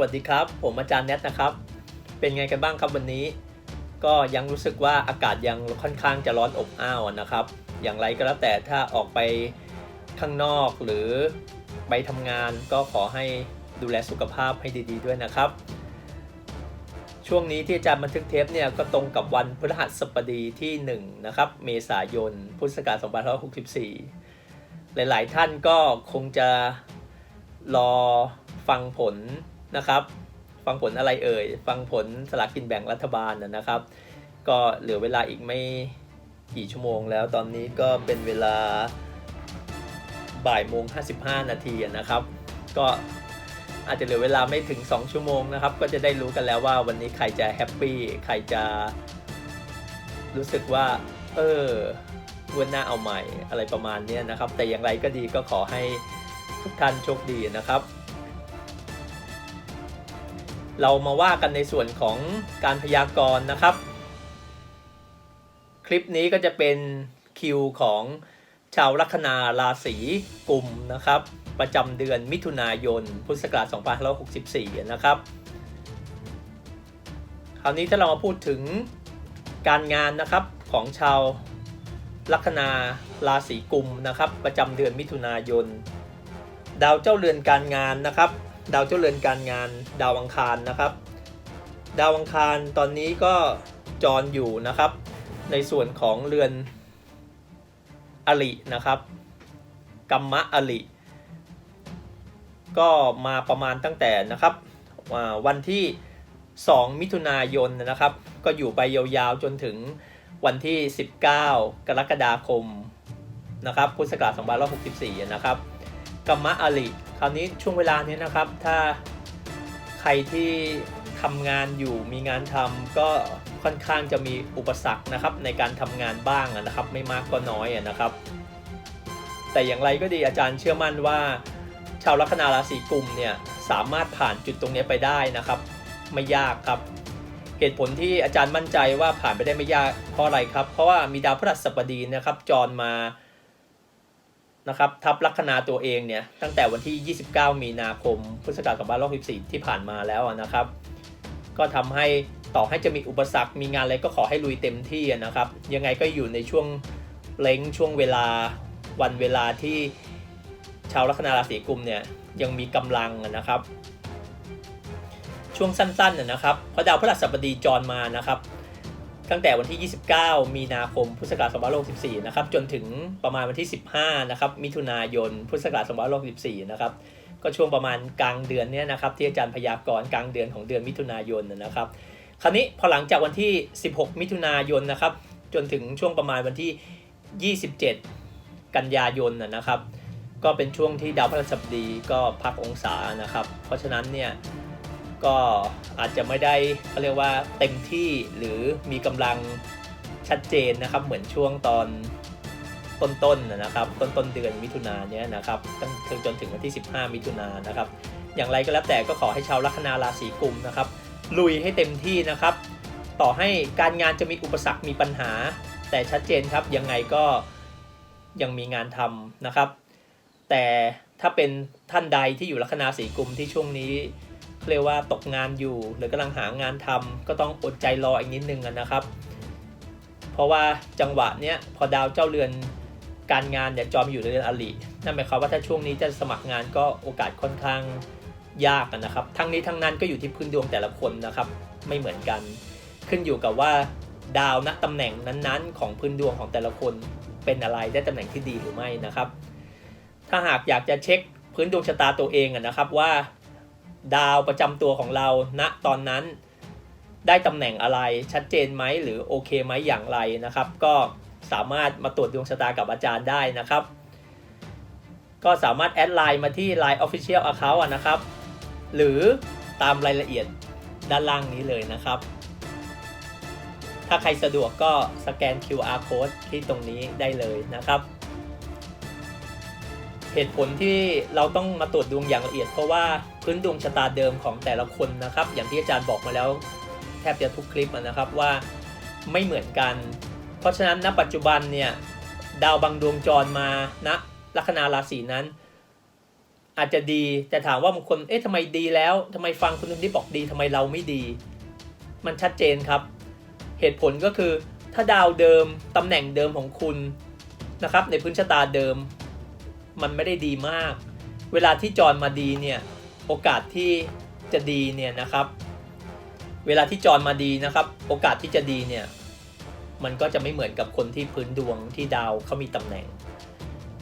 วัสดีครับ ผมอาจารย์แนทนะครับ เป็นไงกันบ้างครับวันนี้ ก็ยังรู้สึกว่าอากาศยังค่อนข้างจะร้อนอบอ้าวนะครับ อย่างไรก็แล้วแต่ถ้าออกไปข้างนอกหรือไปทำงานก็ขอให้ดูแลสุขภาพให้ดี ๆ ด้วยนะครับ ช่วงนี้ที่อาจารย์บันทึกเทปเนี่ยก็ตรงกับวันพฤหัสบดีที่1นะครับเมษายนพุทธศักราช2564 หลายๆ ท่านก็คงจะรอฟังผล นะครับ ฟังผลอะไรเอ่ย ฟังผลสลากกินแบ่งรัฐบาลนะครับ ก็เหลือเวลาอีกไม่กี่ชั่วโมงแล้วตอนนี้ก็เป็นเวลาบ่ายโมง55 นาทีนะครับ ก็อาจจะเหลือเวลาไม่ถึง 2 ชั่วโมงนะครับ ก็จะได้รู้กันแล้วว่าวันนี้ใครจะแฮปปี้ใครจะรู้สึกว่า เออวันหน้าเอาใหม่อะไรประมาณนี้นะครับ แต่อย่างไรก็ดีก็ขอให้ทุกท่านโชคดีนะครับ เรามาว่ากันในส่วนของการพยากรณ์นะครับ คลิปนี้ก็จะเป็นคิวของชาวลัคนาราศีกุมนะครับ ประจำเดือนมิถุนายน พุทธศักราช2564 นะครับ คราวนี้ถ้าเรามาพูดถึงการงานนะครับของชาวลัคนาราศีกุมนะครับ ประจำเดือนมิถุนายน ดาวเจ้าเรือนการงานนะครับ ดาวเจ้าเรือนการงานดาวอังคารนะครับ ดาวอังคารตอนนี้ก็จรอยู่นะครับ ในส่วนของเรือนอลินะครับกัมมะอลิก็มาประมาณตั้งแต่นะครับวันที่ 2 มิถุนายนนะครับ ก็อยู่ไปยาวๆจนถึงวันที่ 19 กรกฎาคมนะครับพุทธศักราช2564 นะครับ กัมมะอลิคราวนี้ช่วงเวลานี้นะครับ ถ้าใครที่ทำงานอยู่มีงานทำก็ค่อนข้างจะมีอุปสรรคนะครับ ในการทำงานบ้างนะครับ ไม่มากก็น้อยนะครับ แต่อย่างไรก็ดีอาจารย์เชื่อมั่นว่า ชาวลัคนาราศีกุมเนี่ยสามารถผ่านจุดตรงนี้ไปได้นะครับ ไม่ยากครับ เหตุผลที่อาจารย์มั่นใจว่าผ่านไปได้ไม่ยากเพราะอะไรครับ เพราะว่ามีดาวพฤหัสบดีนะครับ จรมา นะครับทับลัคนาตัวเองเนี่ยตั้งแต่วันที่ 29 มีนาคม พุทธศักราช2564ที่ผ่านมาแล้วนะครับ ก็ทำให้ต่อให้จะมีอุปสรรคมีงานอะไรก็ขอให้ลุยเต็มที่นะครับ ยังไงก็อยู่ในช่วงเล้งช่วงเวลาวันเวลาที่ชาวลัคนาราศีกุมเนี่ยยังมีกำลังนะครับ ช่วงสั้นๆนะครับเพราะดาวพฤหัสบดีจรมานะครับ ตั้งแต่วันที่ 29 มีนาคม พุทธศักราช2564 นะครับ จนถึงประมาณวันที่ 15 นะครับ มิถุนายน พุทธศักราช2564 นะครับ ก็ช่วงประมาณกลางเดือนเนี้ยนะครับ ที่อาจารย์พยากรณ์กลางเดือนของเดือนมิถุนายนนะครับ คราวนี้พอหลังจากวันที่ 16 มิถุนายนนะครับ จนถึงช่วงประมาณวันที่ 27 กันยายนนะครับ ก็เป็นช่วงที่ดาวพฤหัสบดีก็พักองศานะครับ เพราะฉะนั้นเนี่ย ก็อาจจะไม่ได้เขาเรียกว่าเต็มที่หรือมีกำลังชัดเจนนะครับ เหมือนช่วงตอนต้นๆนนะครับ ต้นต้นเดือนมิถุนาเนี้ยนะครับตั้งถึงจนถึงวันที่ 15 มิถุนานนะครับ อย่างไรก็แล้วแต่ก็ขอให้ชาวลัคนาราศีกุมนะครับ ลุยให้เต็มที่นะครับ ต่อให้การงานจะมีอุปสรรคมีปัญหา แต่ชัดเจนครับยังไงก็ยังมีงานทำนะครับ แต่ถ้าเป็นท่านใดที่อยู่ลัคนาสีกุมที่ช่วงนี้ เรียกว่าตกงานอยู่ หรือกำลังหางานทำก็ต้องอดใจรออีกนิดนึงนะครับ เพราะว่าจังหวะเนี้ยพอดาวเจ้าเรือนการงานเนี่ยจอมอยู่ในเรือนอลินั่นหมายความว่าถ้าช่วงนี้จะสมัครงานก็โอกาสค่อนข้างยากนะครับ ทั้งนี้ทั้งนั้นก็อยู่ที่พื้นดวงแต่ละคนนะครับ ไม่เหมือนกัน ขึ้นอยู่กับว่าดาวณตำแหน่งนั้นๆ ของพื้นดวงของแต่ละคนเป็นอะไรได้ตำแหน่งที่ดีหรือไม่นะครับ ถ้าหากอยากจะเช็คพื้นดวงชะตาตัวเองนะครับว่า ดาวประจำตัวของเราณตอนนั้นได้ตำแหน่งอะไรชัดเจนไหมหรือโอเคไหมอย่างไรนะครับ ก็สามารถมาตรวจดวงชะตากับอาจารย์ได้นะครับ ก็สามารถแอดไลน์มาที่ Line Official Account นะครับ หรือตามรายละเอียดด้านล่างนี้เลยนะครับ ถ้าใครสะดวกก็สแกน QR code ที่ตรงนี้ได้เลยนะครับ เหตุผลที่เราต้องมาตรวจดวงอย่างละเอียด เพราะว่าพื้นดวงชะตาเดิมของแต่ละคนนะครับ อย่างที่อาจารย์บอกมาแล้วแทบจะทุกคลิปนะครับว่าไม่เหมือนกัน เพราะฉะนั้นณปัจจุบันเนี่ยดาวบางดวงจรมาณลัคนาราศีนั้น อาจจะดีแต่ถามว่าบางคนเอ๊ะทำไมดีแล้วทำไมฟังคนนู้นที่บอกดีทำไมเราไม่ดี มันชัดเจนครับ เหตุผลก็คือถ้าดาวเดิมตำแหน่งเดิมของคุณนะครับในพื้นชะตาเดิม มันไม่ได้ดีมาก เวลาที่จรมาดีเนี่ยโอกาสที่จะดีเนี่ยนะครับ เวลาที่จรมาดีนะครับ โอกาสที่จะดีเนี่ยมันก็จะไม่เหมือนกับคนที่พื้นดวงที่ดาวเขามีตำแหน่ง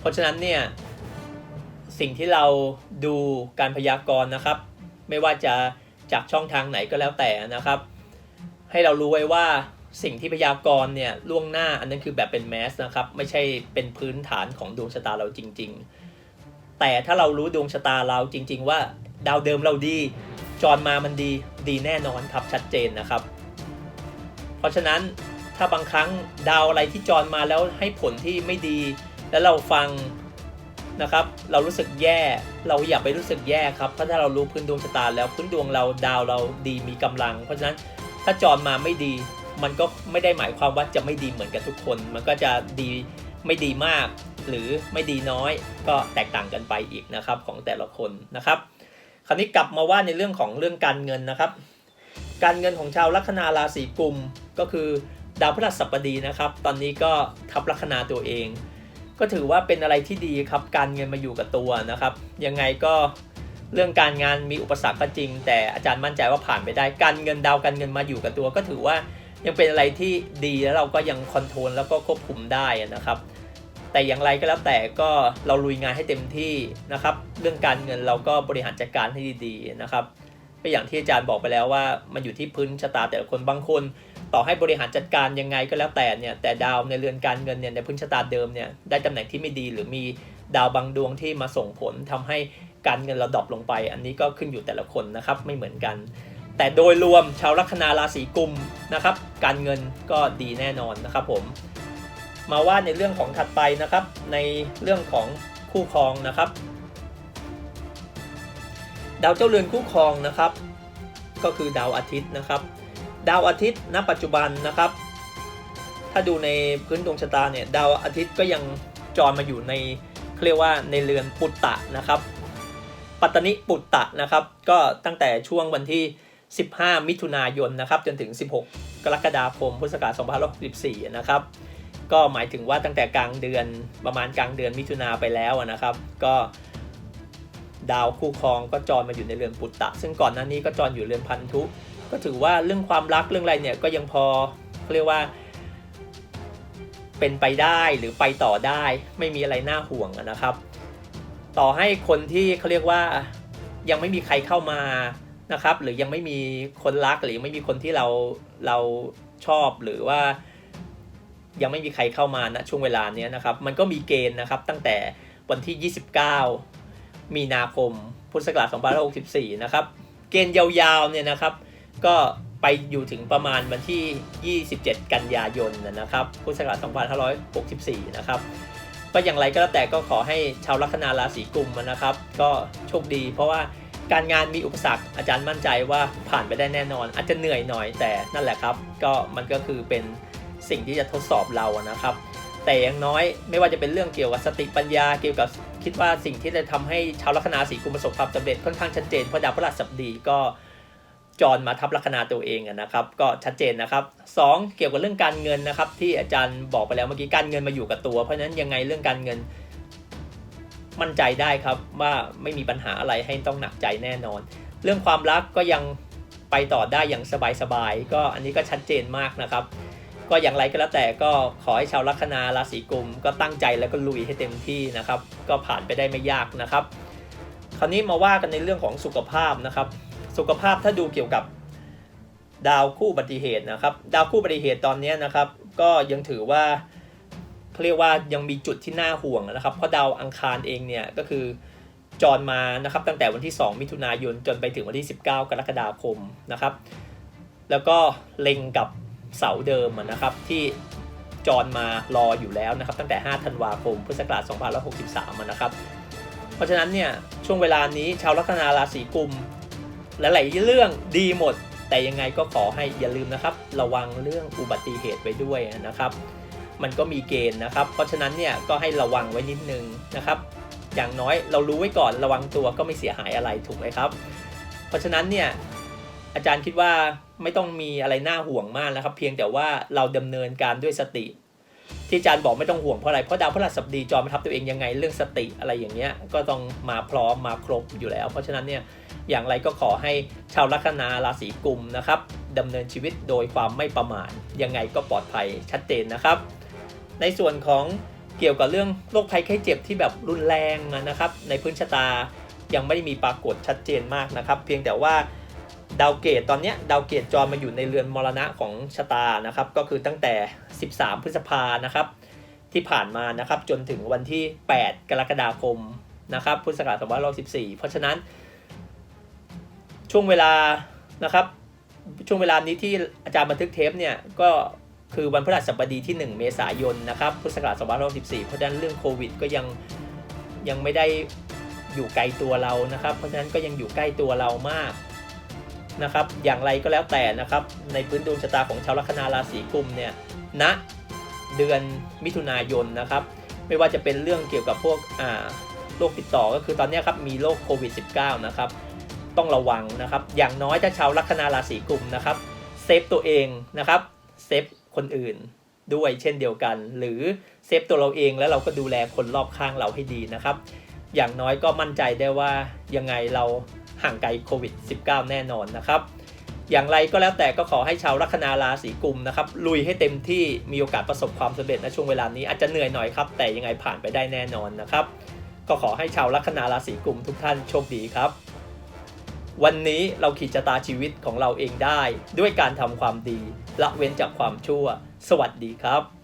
เพราะฉะนั้นเนี่ยสิ่งที่เราดูการพยากรณ์นะครับ ไม่ว่าจะจากช่องทางไหนก็แล้วแต่นะครับ ให้เรารู้ไว้ว่า สิ่งที่พยากรณ์เนี่ยล่วงหน้าอันนั้นคือแบบเป็นแมสนะครับไม่ใช่เป็นพื้นฐานของดวงชะตาเราจริง ๆ แต่ถ้าเรารู้ดวงชะตาเราจริง ๆ ว่าดาวเดิมเราดีจรมามันดีดีแน่นอนครับชัดเจนนะครับ เพราะฉะนั้นถ้าบางครั้งดาวอะไรที่จรมาแล้วให้ผลที่ไม่ดี แล้วเราฟังนะครับ เรารู้สึกแย่เราอย่าไปรู้สึกแย่ครับเพราะถ้าเรารู้พื้นดวงชะตาแล้วพื้นดวงเราดาวเราดีมีกำลัง เพราะฉะนั้นถ้าจรมาไม่ดี มันก็ไม่ได้หมายความว่าจะไม่ดีเหมือนกันทุกคน มันก็จะดีไม่ดีมาก หรือไม่ดีน้อยก็แตกต่างกันไปอีกนะครับของแต่ละคนนะครับ คราวนี้กลับมาว่าในเรื่องของเรื่องการเงินนะครับ การเงินของชาวลัคนาราศีกุมก็คือดาวพฤหัสบดีนะครับ ตอนนี้ก็ทับลัคนาตัวเอง ก็ถือว่าเป็นอะไรที่ดีครับ การเงินมาอยู่กับตัวนะครับ ยังไงก็เรื่องการงานมีอุปสรรคก็จริง แต่อาจารย์มั่นใจว่าผ่านไปได้ การเงินดาวการเงินมาอยู่กับตัว ก็ถือว่า ยังเป็นอะไรที่ดีแล้วเราก็ยังคอนโทรลแล้วก็ควบคุมได้นะครับ แต่อย่างไรก็แล้วแต่ก็เราลุยงานให้เต็มที่นะครับ เรื่องการเงินเราก็บริหารจัดการให้ดีๆนะครับก็อย่างที่อาจารย์บอกไปแล้วว่ามันอยู่ที่พื้นชะตาแต่ละคนบางคน ต่อให้บริหารจัดการยังไงก็แล้วแต่เนี่ยแต่ดาวในเรือนการเงินเนี่ยในพื้นชะตาเดิมเนี่ยได้ตำแหน่งที่ไม่ดีหรือมีดาวบางดวงที่มาส่งผลทำให้การเงินเราดรอปลงไป อันนี้ก็ขึ้นอยู่แต่ละคนนะครับไม่เหมือนกัน แต่โดยรวมชาวลัคนาราศีกุมนะครับ การเงินก็ดีแน่นอนนะครับผม มาว่าในเรื่องของถัดไปนะครับ ในเรื่องของคู่ครองนะครับ ดาวเจ้าเรือนคู่ครองนะครับ ก็คือดาวอาทิตย์นะครับ ดาวอาทิตย์ณ ปัจจุบันนะครับ ถ้าดูในพื้นดวงชะตาเนี่ยดาวอาทิตย์ก็ยังจรมาอยู่ในเขาเรียกว่าในเรือนปุตตะนะครับ ปัตตนิปุตตะนะครับ ก็ตั้งแต่ช่วงวันที่ 15 มิถุนายนนะครับจนถึง 16 กรกฎาคมพุทธศักราช2564นะครับก็หมายถึงว่าตั้งแต่กลางเดือนประมาณกลางเดือนมิถุนาไปแล้วนะครับ ก็ดาวคู่ครองก็จรมาอยู่ในเรือนปุตตะ ซึ่งก่อนหน้านี้ก็จรอยู่เรือนพันธุ ก็ถือว่าเรื่องความรักเรื่องอะไรเนี่ยก็ยังพอเขาเรียกว่า เป็นไปได้หรือไปต่อได้ ไม่มีอะไรน่าห่วงนะครับ ต่อให้คนที่เขาเรียกว่ายังไม่มีใครเข้ามา นะครับ หรือยังไม่มีคนรักหรือยังไม่มีคนที่เราเราชอบหรือว่า ยังไม่มีใครเข้ามาณช่วงเวลาเนี้ยนะครับ มันก็มีเกณฑ์นะครับตั้งแต่วันที่ 29 มีนาคมพุทธศักราช2564 นะครับ เกณฑ์ยาวๆเนี่ยนะครับ ก็ไปอยู่ถึงประมาณวันที่ 27 กันยายนนะครับพุทธศักราช2564 นะครับก็อย่างไรก็แล้วแต่ก็ขอให้ชาวลัคนาราศีกุมนะครับ ก็โชคดีเพราะว่า การงานมีอุปสรรคอาจารย์มั่นใจว่าผ่านไปได้แน่นอน อาจจะเหนื่อยหน่อยแต่นั่นแหละครับ ก็มันก็คือเป็นสิ่งที่จะทดสอบเรานะครับ แต่อย่างน้อยไม่ว่าจะเป็นเรื่องเกี่ยวกับสติปัญญาเกี่ยวกับคิดว่าสิ่งที่จะทำให้ชาวลัคนาสีกุมประสบความสำเร็จค่อนข้างชัดเจนเพราะดาวพฤหัสบดีก็จรมาทับลัคนาตัวเองนะครับ ก็ชัดเจนนะครับสองเกี่ยวกับเรื่องการเงินนะครับ ที่อาจารย์บอกไปแล้วเมื่อกี้การเงินมาอยู่กับตัว เพราะฉะนั้นยังไงเรื่องการเงิน มั่นใจได้ครับว่าไม่มีปัญหาอะไรให้ต้องหนักใจแน่นอน เรื่องความรักก็ยังไปต่อได้อย่างสบายๆก็อันนี้ก็ชัดเจนมากนะครับ ก็อย่างไรก็แล้วแต่ก็ขอให้ชาวลัคนาราศีกุมก็ตั้งใจแล้วก็ลุยให้เต็มที่นะครับ ก็ผ่านไปได้ไม่ยากนะครับ คราวนี้มาว่ากันในเรื่องของสุขภาพนะครับ สุขภาพถ้าดูเกี่ยวกับดาวคู่บัติเหตุนะครับ ดาวคู่บัติเหตุตอนนี้นะครับ ก็ยังถือว่า เขาเรียกว่ายังมีจุดที่น่าห่วงนะครับ เพราะดาวอังคารเองเนี่ยก็คือจรมานะครับตั้งแต่วันที่ 2 มิถุนายนจนไปถึงวันที่ 19 กรกฎาคมนะครับ แล้วก็เล็งกับเสาเดิมนะครับที่จรมารออยู่แล้วนะครับ ตั้งแต่ 5 ธันวาคม พุทธศักราช 2563 นะครับ เพราะฉะนั้นเนี่ยช่วงเวลานี้ชาวลัคนาราศีกุมหลายๆเรื่องดีหมด แต่ยังไงก็ขอให้อย่าลืมนะครับ ระวังเรื่องอุบัติเหตุไว้ด้วยนะครับ มันก็มีเกณฑ์นะครับ เพราะฉะนั้นเนี่ยก็ให้ระวังไว้นิดนึงนะครับ อย่างน้อยเรารู้ไว้ก่อนระวังตัวก็ไม่เสียหายอะไรถูกไหมครับ เพราะฉะนั้นเนี่ยอาจารย์คิดว่าไม่ต้องมีอะไรน่าห่วงมากนะครับ เพียงแต่ว่าเราดำเนินการด้วยสติ ที่อาจารย์บอกไม่ต้องห่วงเพราะอะไรเพราะดาวพฤหัสบดีจอมทับตัวเองยังไงเรื่องสติอะไรอย่างเงี้ยก็ต้องมาพร้อมมาครบอยู่แล้ว เพราะฉะนั้นเนี่ยอย่างไรก็ขอให้ชาวลัคนาราศีกุมนะครับดำเนินชีวิตโดยความไม่ประมาทยังไงก็ปลอดภัยชัดเจนนะครับ ในส่วนของเกี่ยวกับเรื่องโรคภัยไข้เจ็บที่แบบรุนแรงนะครับ ในพื้นชะตายังไม่ได้มีปรากฏชัดเจนมากนะครับ เพียงแต่ว่าดาวเกตตอนนี้ดาวเกตจรมาอยู่ในเรือนมรณะของชะตานะครับ ก็คือตั้งแต่ 13 พฤษภานะครับที่ผ่านมานะครับจนถึงวันที่ 8 กรกฎาคมนะครับพุทธศักราช2514 เพราะฉะนั้น ช่วงเวลานะครับช่วงเวลานี้ที่อาจารย์บันทึกเทปเนี่ยก็ คือวันพฤหัสบดีที่ 1 เมษายนนะครับพุทธศักราช2514เพราะฉะนั้นเรื่องโควิดก็ยังยังไม่ได้อยู่ไกลตัวเรานะครับ เพราะฉะนั้นก็ยังอยู่ใกล้ตัวเรามากนะครับ อย่างไรก็แล้วแต่นะครับ ในพื้นดวงชะตาของชาวลัคนาราศีกุมเนี่ยณเดือนมิถุนายนนะครับ ไม่ว่าจะเป็นเรื่องเกี่ยวกับพวกอ่าโรคติดต่อก็คือตอนนี้ครับมีโรคโควิด -19 นะครับ ต้องระวังนะครับ อย่างน้อยถ้าชาวลัคนาราศีกุมนะครับเซฟตัวเองนะครับเซฟ คนอื่นด้วยเช่นเดียวกัน หรือเซฟตัวเราเองแล้วเราก็ดูแลคนรอบข้างเราให้ดีนะครับ อย่างน้อยก็มั่นใจได้ว่ายังไงเราห่างไกลโควิด -19 แน่นอนนะครับ อย่างไรก็แล้วแต่ก็ขอให้ชาวลัคนาราศีกุมนะครับ ลุยให้เต็มที่มีโอกาสประสบความสำเร็จในช่วงเวลานี้อาจจะเหนื่อยหน่อยครับ แต่ยังไงผ่านไปได้แน่นอนนะครับ ก็ขอให้ชาวลัคนาราศีกุมทุกท่านโชคดีครับวันนี้เราขีดชะตาชีวิตของเราเองได้ด้วยการทำความดี ละเว้นจากความชั่ว สวัสดีครับ